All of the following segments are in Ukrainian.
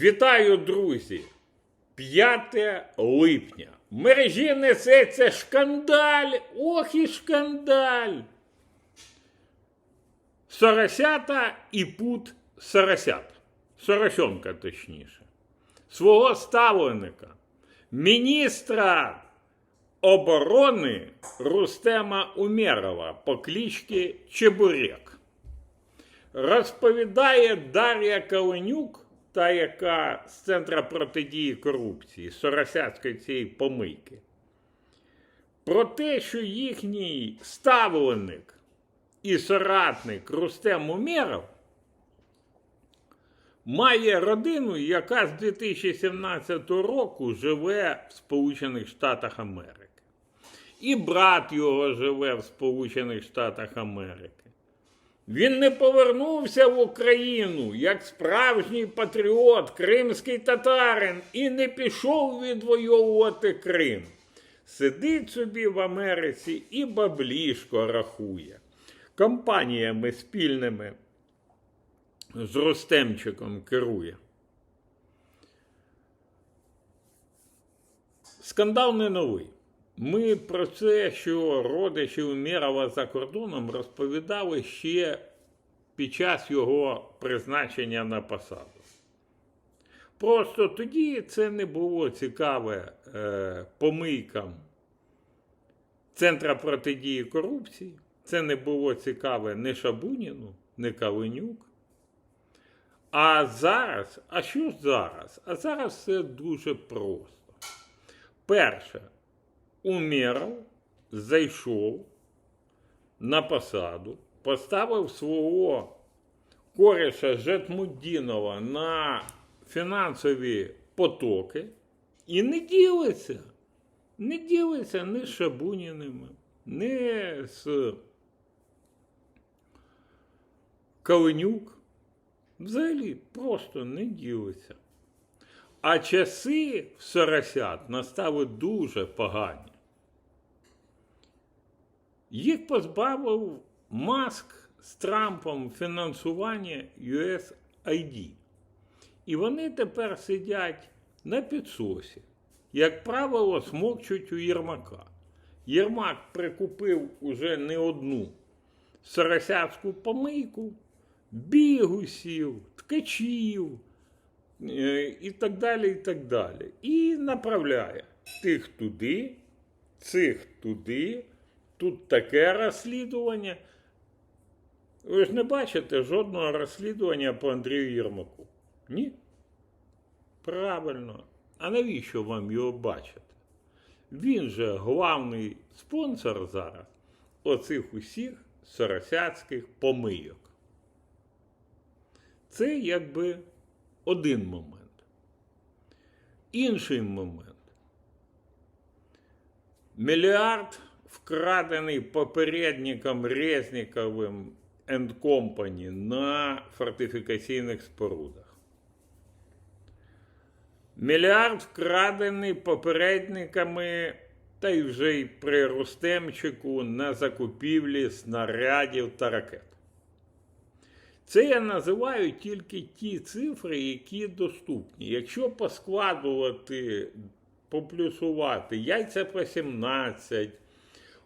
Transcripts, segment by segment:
Вітаю, друзі! 5 липня. Мережі несеться шкандаль. Ох і шкандаль. Соросята і пут соросят. Соросенка, точніше. Свого ставленика, міністра оборони Рустема Умєрова по кличці Чебурек. Розповідає Дар'я Каленюк, та яка з Центра протидії корупції, Соросяцької цієї помийки, про те, що їхній ставленик і соратник Рустем Умєров має родину, яка з 2017 року живе в Сполучених Штатах Америки. І брат його живе в Сполучених Штатах Америки. Він не повернувся в Україну як справжній патріот, кримський татарин, і не пішов відвоювати Крим. Сидить собі в Америці і баблішко рахує. Компаніями спільними з Ростемчиком керує. Скандал не новий. Ми про це, що родичі Умєрова за кордоном розповідали ще під час його призначення на посаду. Просто тоді це не було цікаве е, помийкам Центра протидії корупції. Це не було цікаве не Шабуніну, не Каленюк. А зараз, а що зараз? А зараз все дуже просто. Перше, Умєров зайшов на посаду, поставив свого кореша Жетмуддінова на фінансові потоки і не ділиться. Не ділиться ні з Шабуніними, ні з Каленюк. Взагалі просто не ділиться. А часи в Соросят настали дуже погані. Їх позбавив Маск з Трампом фінансування USAID. І вони тепер сидять на підсосі. Як правило, смокчуть у Єрмака. Єрмак прикупив уже не одну соросяцьку помийку, бігусів, ткачів е, і так далі, і так далі. І направляє тих туди, цих туди, тут таке розслідування. Ви ж не бачите жодного розслідування по Андрію Єрмаку? Ні? Правильно. А навіщо вам його бачити? Він же главний спонсор зараз оцих усіх соросяцьких помийок. Це якби один момент. Інший момент. Мільярд вкрадений попередником Резніковим and Company на фортифікаційних спорудах. Мільярд вкрадений попередниками та й вже й при Рустемчику на закупівлі снарядів та ракет. Це я називаю тільки ті цифри, які доступні. Якщо поскладувати, поплюсувати яйця по 17,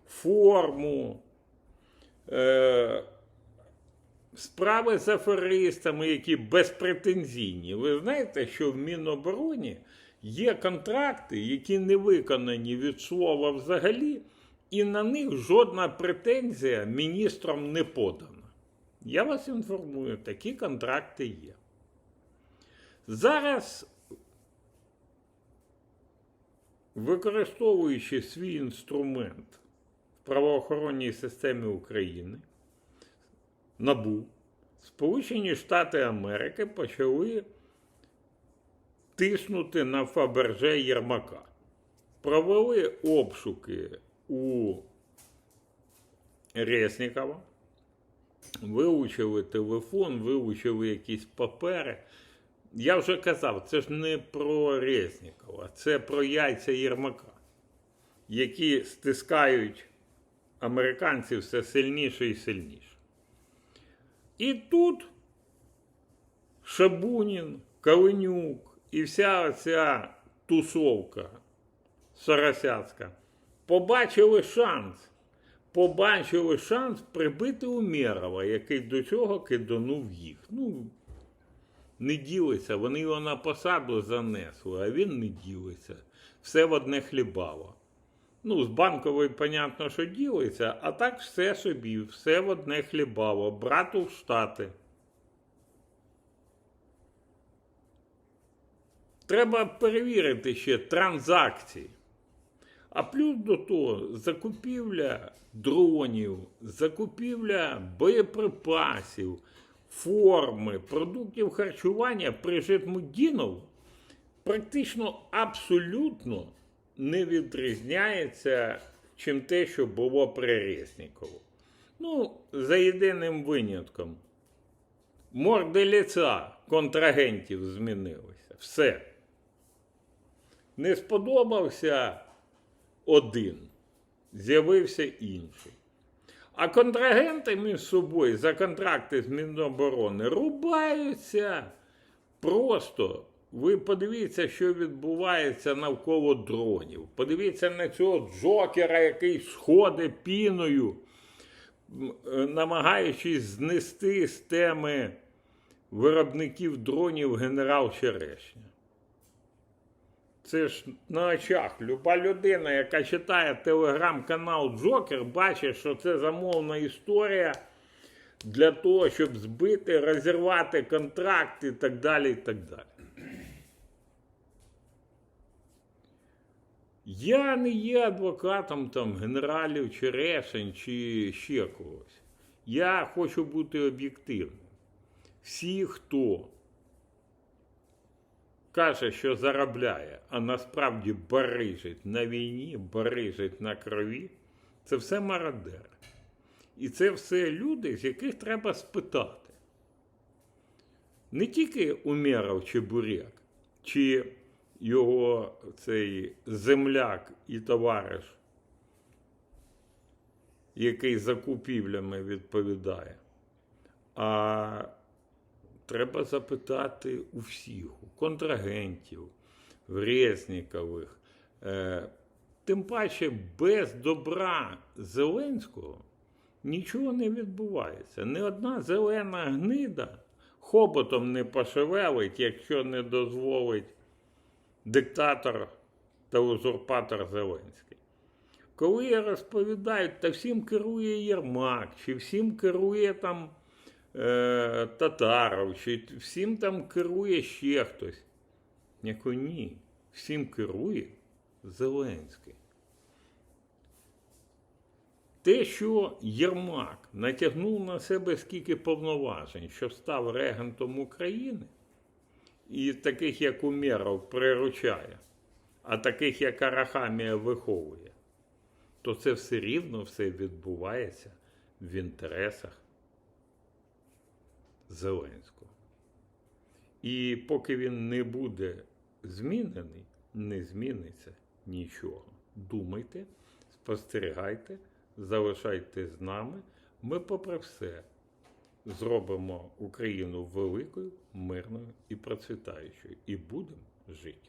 форму, е, справи з аферистами, які безпретензійні. Ви знаєте, що в Мінобороні є контракти, які не виконані від слова взагалі, і на них жодна претензія міністрам не подана. Я вас інформую, такі контракти є. Зараз, використовуючи свій інструмент правоохоронній системі України, НАБУ, Сполучені Штати Америки почали тиснути на Фаберже Єрмака. Провели обшуки у Резнікова, вилучили телефон, вилучили якісь папери. Я вже казав, це ж не про Резнікова, це про яйця Єрмака, які стискають американців все сильніше і сильніше. І тут Шабунін Калинюк і вся ця тусовка соросяцька побачили шанс. Побачили шанс прибити Умєрова, який до цього киданув їх. Ну, не ділиться, вони його на посаду занесли, а він не ділиться. Все в одне хлібало. Ну, з банкової, понятно, що ділиться, а так все собі, все в одне хлібало. Брату в Штати. Треба перевірити ще транзакції. А плюс до того закупівля дронів, закупівля боєприпасів, форми, продуктів харчування при Житмудінову практично абсолютно не відрізняється, чим те, що було при Резнікову. Ну, за єдиним винятком. Морди ліца контрагентів змінилися. Все. Не сподобався один, з'явився інший. А контрагенти між собою за контракти з Міноборони рубаються. Просто ви подивіться, що відбувається навколо дронів. Подивіться на цього Джокера, який сходить піною, е, намагаючись знести з теми виробників дронів генерал Черешня. Це ж на очах. Люба людина, яка читає телеграм-канал Джокер, бачить, що це замовна історія для того, щоб збити, розірвати контракт і так далі. і так далі. Я не є адвокатом там генералів Черешень чи ще когось. Я хочу бути об'єктивним. Всі, хто каже, що заробляє, а насправді барижить на війні, барижить на крові, це все мародери. І це все люди, з яких треба спитати. Не тільки Умєров чи Буряк, чи його цей земляк і товариш, який за купівлями відповідає. А треба запитати у всіх, у контрагентів, в Резнікових. Е, тим паче без добра Зеленського нічого не відбувається. Ні одна зелена гнида хоботом не пошевелить, якщо не дозволить диктатор та узурпатор Зеленський. Коли я розповідають, та всім керує Єрмак, чи всім керує там е, Татаров, чи всім там керує ще хтось. Яко ні, всім керує Зеленський. Те, що Єрмак натягнув на себе скільки повноважень, що став регентом України, і таких, як Умєров, приручає, а таких, як Арахамія, виховує, то це все рівно все відбувається в інтересах Зеленського. І поки він не буде змінений, не зміниться нічого. Думайте, спостерігайте, залишайтесь з нами. Ми, попри все, зробимо Україну великою, мирною і процвітаючою. І будемо жити.